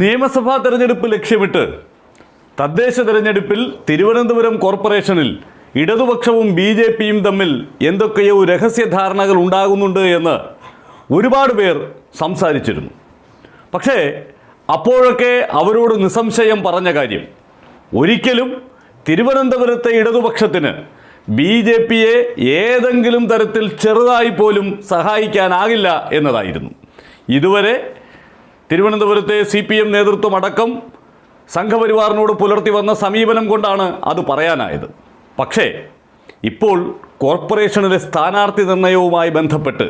നിയമസഭാ തെരഞ്ഞെടുപ്പ് ലക്ഷ്യമിട്ട് തദ്ദേശ തെരഞ്ഞെടുപ്പിൽ തിരുവനന്തപുരം കോർപ്പറേഷനിൽ ഇടതുപക്ഷവും ബി ജെ പിയും തമ്മിൽ എന്തൊക്കെയോ രഹസ്യധാരണകൾ ഉണ്ടാകുന്നുണ്ട് എന്ന് ഒരുപാട് പേർ സംസാരിച്ചിരുന്നു. പക്ഷേ അപ്പോഴൊക്കെ അവരോട് നിസ്സംശയം പറഞ്ഞ കാര്യം ഒരിക്കലും തിരുവനന്തപുരത്തെ ഇടതുപക്ഷത്തിന് ബി ജെ പിയെ ഏതെങ്കിലും തരത്തിൽ ചെറുതായി പോലും സഹായിക്കാനാകില്ല എന്നതായിരുന്നു. ഇതുവരെ തിരുവനന്തപുരത്തെ സി പി എം നേതൃത്വം അടക്കം സംഘപരിവാറിനോട് പുലർത്തി വന്ന സമീപനം കൊണ്ടാണ് അത് പറയാനായത്. പക്ഷേ ഇപ്പോൾ കോർപ്പറേഷനിലെ സ്ഥാനാർത്ഥി നിർണയവുമായി ബന്ധപ്പെട്ട്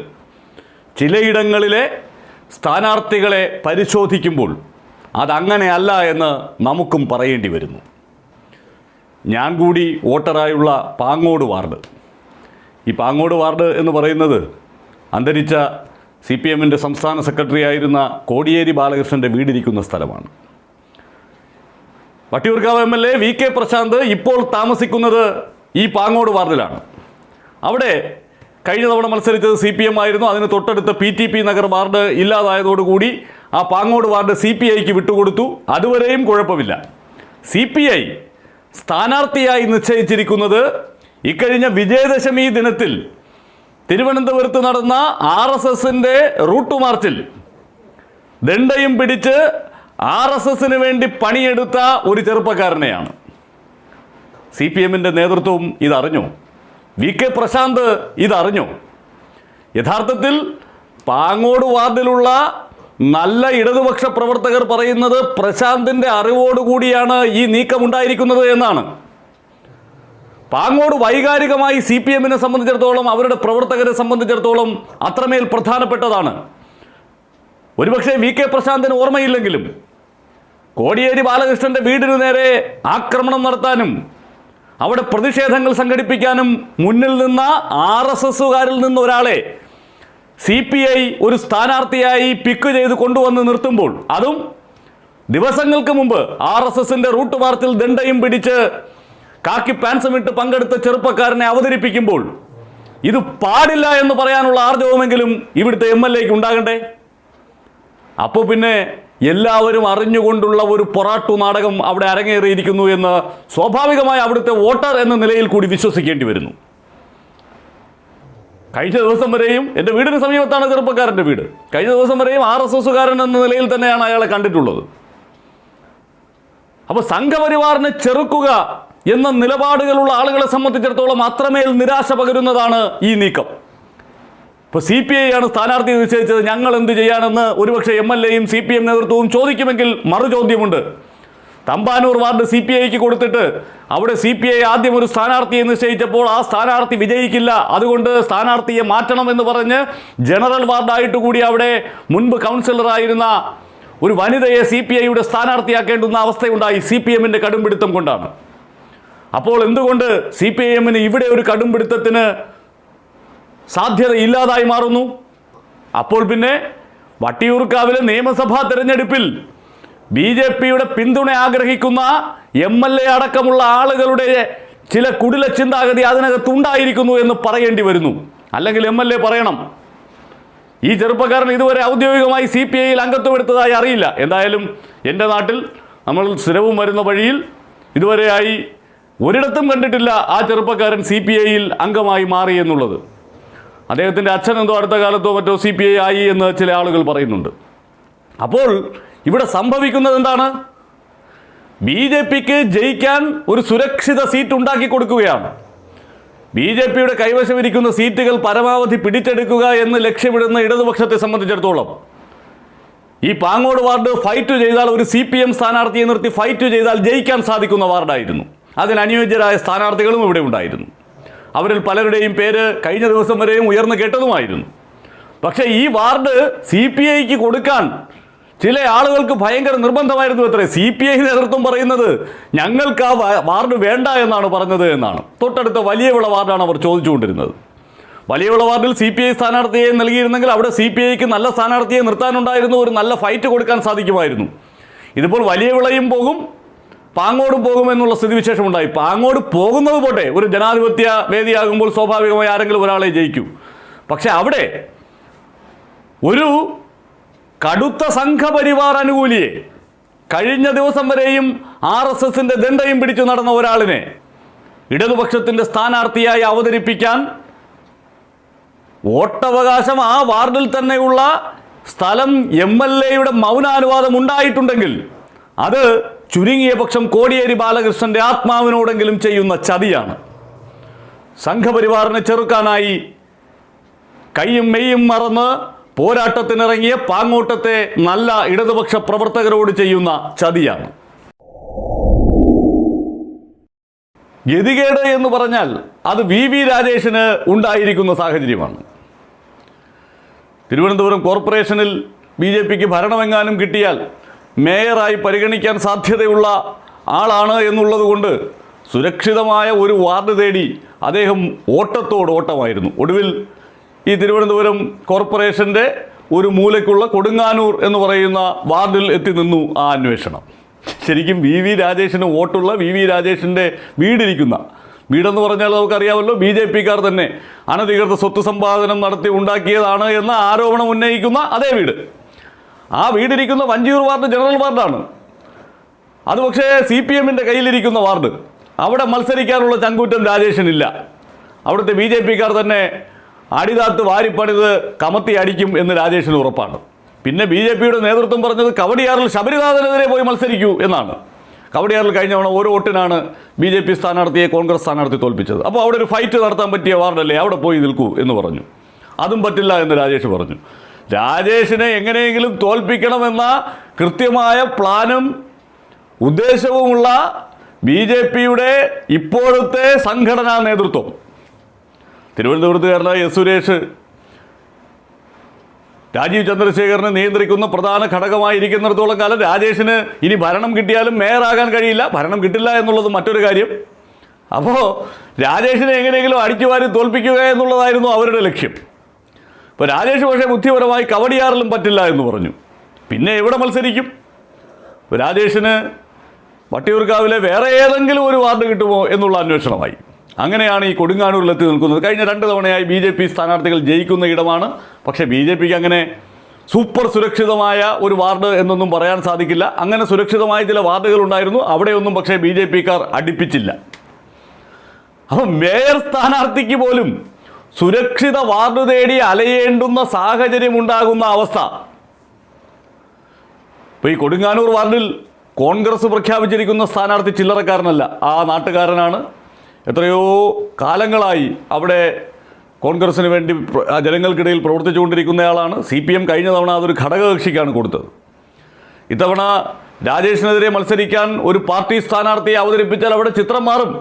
ചിലയിടങ്ങളിലെ സ്ഥാനാർത്ഥികളെ പരിശോധിക്കുമ്പോൾ അതങ്ങനെയല്ല എന്ന് നമുക്കും പറയേണ്ടി വരുന്നു. ഞാൻ കൂടി വോട്ടറായുള്ള പാങ്ങോട് വാർഡ്. ഈ പാങ്ങോട് വാർഡ് എന്ന് പറയുന്നത് അന്തരിച്ച സി പി എമ്മിന്റെ സംസ്ഥാന സെക്രട്ടറി ആയിരുന്ന കോടിയേരി ബാലകൃഷ്ണന്റെ വീടിരിക്കുന്ന സ്ഥലമാണ്. Vattiyoorkavu M L A V K Prashanth ഇപ്പോൾ താമസിക്കുന്നത് ഈ പാങ്ങോട് വാർഡിലാണ്. അവിടെ കഴിഞ്ഞ തവണ മത്സരിച്ചത് സി പി എം ആയിരുന്നു. അതിന് തൊട്ടടുത്ത് P T P Nagar ward ഇല്ലാതായതോടുകൂടി ആ പാങ്ങോട് വാർഡ് സി പി ഐക്ക് വിട്ടുകൊടുത്തു. അതുവരെയും കുഴപ്പമില്ല. സി പി ഐ സ്ഥാനാർത്ഥിയായി നിശ്ചയിച്ചിരിക്കുന്നത് ഇക്കഴിഞ്ഞ വിജയദശമി ദിനത്തിൽ തിരുവനന്തപുരത്ത് നടന്ന ആർ എസ് എസിന്റെ റൂട്ട് മാർച്ചിൽ ദണ്ഡയും പിടിച്ച് ആർ എസ് എസിന് വേണ്ടി പണിയെടുത്ത ഒരു ചെറുപ്പക്കാരനെയാണ്. സി പി എമ്മിന്റെ നേതൃത്വവും ഇതറിഞ്ഞു. വി കെ പ്രശാന്ത് ഇതറിഞ്ഞു. യഥാർത്ഥത്തിൽ പാങ്ങോട് വാർഡിലുള്ള നല്ല ഇടതുപക്ഷ പ്രവർത്തകർ പറയുന്നത് പ്രശാന്തിന്റെ അറിവോടുകൂടിയാണ് ഈ നീക്കമുണ്ടായിരിക്കുന്നത് എന്നാണ്. പാങ്ങോട് വൈകാരികമായി സി പി എമ്മിനെ സംബന്ധിച്ചിടത്തോളം അവരുടെ പ്രവർത്തകരെ സംബന്ധിച്ചിടത്തോളം അത്രമേൽ പ്രധാനപ്പെട്ടതാണ്. ഒരുപക്ഷെ വി കെ പ്രശാന്തിന് ഓർമ്മയില്ലെങ്കിലും കോടിയേരി ബാലകൃഷ്ണന്റെ വീടിനു നേരെ ആക്രമണം നടത്താനും അവിടെ പ്രതിഷേധങ്ങൾ സംഘടിപ്പിക്കാനും മുന്നിൽ നിന്ന ആർ എസ് എസുകാരിൽ നിന്ന് ഒരാളെ സി പി ഐ ഒരു സ്ഥാനാർത്ഥിയായി പിക്ക് ചെയ്ത് കൊണ്ടുവന്ന് നിർത്തുമ്പോൾ അതും ദിവസങ്ങൾക്ക് മുമ്പ് ആർ എസ് എസിന്റെ റൂട്ട് മാർച്ചിൽ ദണ്ഡയും പിടിച്ച് കാക്കി പാൻസും ഇട്ട് പങ്കെടുത്ത ചെറുപ്പക്കാരനെ അവതരിപ്പിക്കുമ്പോൾ ഇത് പാടില്ല എന്ന് പറയാനുള്ള ആർജവമെങ്കിലും ഇവിടുത്തെ എം എൽ എക്ക് ഉണ്ടാകണ്ടേ? അപ്പോൾ പിന്നെ എല്ലാവരും അറിഞ്ഞുകൊണ്ടുള്ള ഒരു പൊറാട്ടു നാടകം അവിടെ അരങ്ങേറിയിരിക്കുന്നു എന്ന് സ്വാഭാവികമായി അവിടുത്തെ വോട്ടർ എന്ന നിലയിൽ കൂടി വിശ്വസിക്കേണ്ടി വരുന്നു. കഴിഞ്ഞ ദിവസം വരെയും എന്റെ വീടിന് സമീപത്താണ് ചെറുപ്പക്കാരന്റെ വീട്. കഴിഞ്ഞ ദിവസം വരെയും ആർ എസ് എസുകാരൻ എന്ന നിലയിൽ തന്നെയാണ് അയാളെ കണ്ടിട്ടുള്ളത്. അപ്പോൾ സംഘപരിവാറിനെ ചെറുക്കുക എന്ന നിലപാടുകളുള്ള ആളുകളെ സംബന്ധിച്ചിടത്തോളം അത്രമേൽ നിരാശ പകരുന്നതാണ് ഈ നീക്കം. ഇപ്പോൾ സി പി ഐ ആണ് സ്ഥാനാർത്ഥി നിശ്ചയിച്ചത്. ഞങ്ങൾ എന്ത് ചെയ്യാനെന്ന് ഒരുപക്ഷെ എം എൽ എയും സി പി എം നേതൃത്വവും ചോദിക്കുമെങ്കിൽ മറുചോദ്യമുണ്ട് തമ്പാനൂർ വാർഡ് സി പി ഐക്ക് കൊടുത്തിട്ട് അവിടെ സി പി ഐ ആദ്യം ഒരു സ്ഥാനാർത്ഥിയെ നിശ്ചയിച്ചപ്പോൾ ആ സ്ഥാനാർത്ഥി വിജയിക്കില്ല. അതുകൊണ്ട് സ്ഥാനാർത്ഥിയെ മാറ്റണം എന്ന് പറഞ്ഞ് ജനറൽ വാർഡായിട്ട് കൂടി അവിടെ മുൻപ് കൗൺസിലറായിരുന്ന ഒരു വനിതയെ സി പി ഐയുടെ സ്ഥാനാർത്ഥിയാക്കേണ്ടുന്ന അവസ്ഥയുണ്ടായി. സി പി എമ്മിന്റെ കടുംപിടുത്തം കൊണ്ടാണ്. അപ്പോൾ എന്തുകൊണ്ട് സി പി ഐ എമ്മിന് ഇവിടെ ഒരു കടുംപിടുത്തത്തിന് സാധ്യത ഇല്ലാതായി മാറുന്നു? അപ്പോൾ പിന്നെ വട്ടിയൂർക്കാവിലെ നിയമസഭാ തെരഞ്ഞെടുപ്പിൽ ബി ജെ പിയുടെ പിന്തുണ ആഗ്രഹിക്കുന്ന എം എൽ എ അടക്കമുള്ള ആളുകളുടെ ചില കുടില ചിന്താഗതി അതിനകത്തുണ്ടായിരിക്കുന്നു എന്ന് പറയേണ്ടി വരുന്നു. അല്ലെങ്കിൽ എം എൽ എ പറയണം. ഈ ചെറുപ്പക്കാരൻ ഇതുവരെ ഔദ്യോഗികമായി സി പി ഐയിൽ അംഗത്വം അറിയില്ല. എന്തായാലും എന്റെ നാട്ടിൽ നമ്മൾ സ്ഥിരവും വരുന്ന വഴിയിൽ ഇതുവരെയായി ഒരിടത്തും കണ്ടിട്ടില്ല ആ ചെറുപ്പക്കാരൻ സി പി ഐയിൽ അംഗമായി മാറി എന്നുള്ളത്. അദ്ദേഹത്തിന്റെ അച്ഛൻ എന്തോ അടുത്ത കാലത്തോ മറ്റോ സി പി ഐ ആയി എന്ന് ചില ആളുകൾ പറയുന്നുണ്ട്. അപ്പോൾ ഇവിടെ സംഭവിക്കുന്നത് എന്താണ്? ബി ജെ പിക്ക് ജയിക്കാൻ ഒരു സുരക്ഷിത സീറ്റ് ഉണ്ടാക്കി കൊടുക്കുകയാണ്. ബി ജെ പിയുടെ കൈവശമിരിക്കുന്ന സീറ്റുകൾ പരമാവധി പിടിച്ചെടുക്കുക എന്ന് ലക്ഷ്യമിടുന്ന ഇടതുപക്ഷത്തെ സംബന്ധിച്ചിടത്തോളം ഈ പാങ്ങോട് വാർഡ് ഫൈറ്റ് ചെയ്താൽ ഒരു സി പി എം സ്ഥാനാർത്ഥിയെ നിർത്തി ഫൈറ്റ് ചെയ്താൽ ജയിക്കാൻ സാധിക്കുന്ന വാർഡായിരുന്നു. അതിന് അനുയോജ്യരായ സ്ഥാനാർത്ഥികളും ഇവിടെ ഉണ്ടായിരുന്നു. അവരിൽ പലരുടെയും പേര് കഴിഞ്ഞ ദിവസം വരെയും ഉയർന്നു കേട്ടതുമായിരുന്നു. പക്ഷേ ഈ വാർഡ് സി പി ഐക്ക് കൊടുക്കാൻ ചില ആളുകൾക്ക് ഭയങ്കര നിർബന്ധമായിരുന്നു അത്രേ. സി പി ഐ നേതൃത്വം പറയുന്നത് ഞങ്ങൾക്ക് ആ വാർഡ് വേണ്ട എന്നാണ് പറഞ്ഞത് എന്നാണ്. തൊട്ടടുത്ത വലിയ വിള വാർഡാണ് അവർ ചോദിച്ചുകൊണ്ടിരുന്നത്. വലിയ വിള വാർഡിൽ സി പി ഐ സ്ഥാനാർത്ഥിയെ നൽകിയിരുന്നെങ്കിൽ അവിടെ സി പി ഐക്ക് നല്ല സ്ഥാനാർത്ഥിയെ നിർത്താനുണ്ടായിരുന്നു ഒരു നല്ല ഫൈറ്റ് കൊടുക്കാൻ സാധിക്കുമായിരുന്നു. ഇതിപ്പോൾ വലിയ വിളയും പോകും പാങ്ങോടും പോകുമെന്നുള്ള സ്ഥിതിവിശേഷം ഉണ്ടായി പാങ്ങോട് പോകുന്നത് പോട്ടെ. ഒരു ജനാധിപത്യ വേദിയാകുമ്പോൾ സ്വാഭാവികമായി ആരെങ്കിലും ഒരാളെ ജയിക്കൂ. പക്ഷെ അവിടെ ഒരു കടുത്ത സംഘപരിവാർ അനുകൂലിയെ കഴിഞ്ഞ ദിവസം വരെയും ആർ എസ് എസിന്റെ ദണ്ഡയും പിടിച്ചു നടന്ന ഒരാളിനെ ഇടതുപക്ഷത്തിന്റെ സ്ഥാനാർത്ഥിയായി അവതരിപ്പിക്കാൻ വോട്ടവകാശം ആ വാർഡിൽ തന്നെയുള്ള സ്ഥലം എം എൽ എയുടെ മൗനാനുവാദം ഉണ്ടായിട്ടുണ്ടെങ്കിൽ അത് ചുരുങ്ങിയ പക്ഷം കോടിയേരി ബാലകൃഷ്ണന്റെ ആത്മാവിനോടെങ്കിലും ചെയ്യുന്ന ചതിയാണ്. സംഘപരിവാറിനെ ചെറുക്കാനായി കൈയും മെയ്യും മറന്ന് പോരാട്ടത്തിനിറങ്ങിയ പാങ്ങോട്ടത്തെ നല്ല ഇടതുപക്ഷ പ്രവർത്തകരോട് ചെയ്യുന്ന ചതിയാണ്. ഗതികേട് എന്ന് പറഞ്ഞാൽ അത് വി വി രാജേഷിന് ഉണ്ടായിരിക്കുന്ന സാഹചര്യമാണ്. തിരുവനന്തപുരം കോർപ്പറേഷനിൽ ബി ജെ പിക്ക് ഭരണമെങ്ങാനും കിട്ടിയാൽ മേയറായി പരിഗണിക്കാൻ സാധ്യതയുള്ള ആളാണ് എന്നുള്ളത് കൊണ്ട് സുരക്ഷിതമായ ഒരു വാർഡ് തേടി അദ്ദേഹം ഓട്ടത്തോട് ഓട്ടമായിരുന്നു. ഒടുവിൽ ഈ തിരുവനന്തപുരം കോർപ്പറേഷന്റെ ഒരു മൂലയ്ക്കുള്ള കൊടുങ്ങാനൂർ എന്ന് പറയുന്ന വാർഡിൽ എത്തി നിന്നു ആ അന്വേഷണം. ശരിക്കും വി വി രാജേഷിന് വോട്ടുള്ള വി വി രാജേഷിന്റെ വീടിരിക്കുന്ന വീടെന്ന് പറഞ്ഞാൽ നമുക്കറിയാമല്ലോ ബി ജെ പിക്കാർ തന്നെ അനധികൃത സ്വത്ത് സമ്പാദനം നടത്തി ഉണ്ടാക്കിയതാണ് എന്ന ആരോപണം ഉന്നയിക്കുന്ന അതേ വീട്. ആ വീടിരിക്കുന്ന വഞ്ചിയൂർ വാർഡ് ജനറൽ വാർഡാണ്. അത് പക്ഷേ സി പി എമ്മിന്റെ കയ്യിലിരിക്കുന്ന വാർഡ്. അവിടെ മത്സരിക്കാനുള്ള ചങ്കൂറ്റം രാജേഷിനില്ല. അവിടുത്തെ ബി ജെ പിക്കാർ തന്നെ അടിതാത്ത് വാരിപ്പണിത് കമത്തി അടിക്കും എന്ന് രാജേഷിന് ഉറപ്പാണ്. പിന്നെ ബി ജെ പിയുടെ നേതൃത്വം പറഞ്ഞത് കവടിയാറിൽ ശബരിനാഥനെതിരെ പോയി മത്സരിക്കൂ എന്നാണ്. കവടിയാറിൽ കഴിഞ്ഞ തവണ ഒരു വോട്ടിനാണ് ബി ജെ പി സ്ഥാനാർത്ഥിയെ കോൺഗ്രസ് സ്ഥാനാർത്ഥി തോൽപ്പിച്ചത്. അപ്പോൾ അവിടെ ഒരു ഫൈറ്റ് നടത്താൻ പറ്റിയ വാർഡല്ലേ? അവിടെ പോയി നിൽക്കൂ എന്ന് പറഞ്ഞു. അതും പറ്റില്ല എന്ന് രാജേഷ് പറഞ്ഞു. രാജേഷിനെ എങ്ങനെയെങ്കിലും തോൽപ്പിക്കണമെന്ന കൃത്യമായ പ്ലാനും ഉദ്ദേശവുമുള്ള ബി ജെ പിയുടെ ഇപ്പോഴത്തെ സംഘടനാ നേതൃത്വം. തിരുവനന്തപുരത്തുകാരനായ എസ് സുരേഷ് രാജീവ് ചന്ദ്രശേഖരനെ നിയന്ത്രിക്കുന്ന പ്രധാന ഘടകമായിരിക്കുന്നിടത്തോളം കാലം രാജേഷിന് ഇനി ഭരണം കിട്ടിയാലും മേയറാകാൻ കഴിയില്ല. ഭരണം കിട്ടില്ല എന്നുള്ളത് മറ്റൊരു കാര്യം. അപ്പോൾ രാജേഷിനെ എങ്ങനെയെങ്കിലും അടിച്ചുവാരി തോൽപ്പിക്കുക എന്നുള്ളതായിരുന്നു അവരുടെ ലക്ഷ്യം. ഇപ്പോൾ രാജേഷ് പക്ഷേ ബുദ്ധിപരമായി കവടിയാറിലും പറ്റില്ല എന്ന് പറഞ്ഞു. പിന്നെ എവിടെ മത്സരിക്കും? രാജേഷിന് വട്ടിയൂർക്കാവിലെ വേറെ ഏതെങ്കിലും ഒരു വാർഡ് കിട്ടുമോ എന്നുള്ള അന്വേഷണമായി. അങ്ങനെയാണ് ഈ കൊടുങ്ങാനൂരിലെത്തി നിൽക്കുന്നത്. കഴിഞ്ഞ രണ്ട് തവണയായി ബി ജെ പി സ്ഥാനാർത്ഥികൾ ജയിക്കുന്ന ഇടമാണ്. പക്ഷേ ബി ജെ പിക്ക് അങ്ങനെ സൂപ്പർ സുരക്ഷിതമായ ഒരു വാർഡ് എന്നൊന്നും പറയാൻ സാധിക്കില്ല. അങ്ങനെ സുരക്ഷിതമായ ചില വാർഡുകൾ ഉണ്ടായിരുന്നു. അവിടെയൊന്നും പക്ഷേ ബി ജെ പിക്കാർ അടുപ്പിച്ചില്ല. അപ്പം മേയർ സ്ഥാനാർത്ഥിക്ക് പോലും സുരക്ഷിത വാർഡ് തേടി അലയേണ്ടുന്ന സാഹചര്യം ഉണ്ടാകുന്ന അവസ്ഥ. ഇപ്പോൾ ഈ കൊടുങ്ങാനൂർ വാർഡിൽ കോൺഗ്രസ് പ്രഖ്യാപിച്ചിരിക്കുന്ന സ്ഥാനാർത്ഥി ചില്ലറക്കാരനല്ല ആ നാട്ടുകാരനാണ്. എത്രയോ കാലങ്ങളായി അവിടെ കോൺഗ്രസിന് വേണ്ടി ജനങ്ങൾക്കിടയിൽ പ്രവർത്തിച്ചുകൊണ്ടിരിക്കുന്നയാളാണ്. സി പി എം കഴിഞ്ഞ തവണ അതൊരു ഘടകകക്ഷിക്കാണ് കൊടുത്തത്. ഇത്തവണ രാജേഷിനെതിരെ മത്സരിക്കാൻ ഒരു പാർട്ടി സ്ഥാനാർത്ഥിയെ അവതരിപ്പിച്ചാൽ അവിടെ ചിത്രം മാറും.